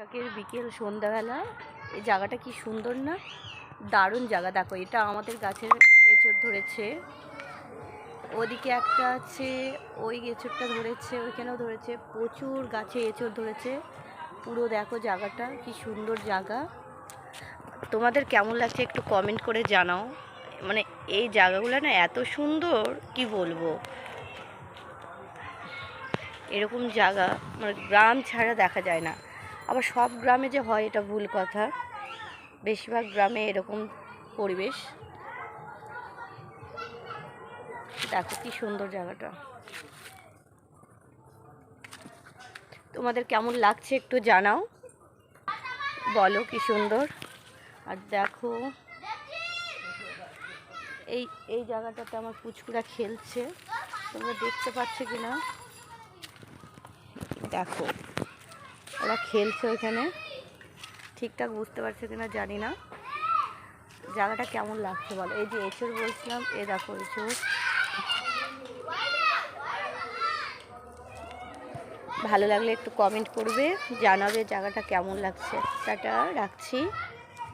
বৈশাখের বিকেল সন্ধ্যাবেলা, এই জায়গাটা কি সুন্দর না? দারুণ জায়গা। দেখো, এটা আমাদের গাছের এঁচড় ধরেছে। ওদিকে একটা আছে, ওই এঁচড়টা ধরেছে, ওইখানেও ধরেছে। প্রচুর গাছে এঁচড় ধরেছে। পুরো দেখো জায়গাটা, কি সুন্দর জায়গা। তোমাদের কেমন লাগছে একটু কমেন্ট করে জানাও। মানে এই জায়গাগুলো না এত সুন্দর, কি বলব? এরকম জায়গা মানে গ্রাম ছাড়া দেখা যায় না। আবার সব গ্রামে যে হয় এটা ভুল কথা। বেশিরভাগ গ্রামে এরকম পরিবেশ। দেখো কি সুন্দর জায়গাটা। তোমাদের কেমন লাগছে একটু জানাও। বলো কি সুন্দর। আর দেখো, এই এই জায়গাটাতে আমার পুচকুরা খেলছে। তোমরা দেখতে পাচ্ছ কি না দেখো। ওরা খেলছে ওইখানে। ঠিকঠাক বুঝতে পারছে কিনা জানি না। জায়গাটা কেমন লাগছে বলো? এই যে এঁচড় বলছিলাম, এ দেখো এঁচড়। ভালো লাগলে একটু কমেন্ট করবে, জানাবে জায়গাটা কেমন লাগছে। টাটা রাখছি।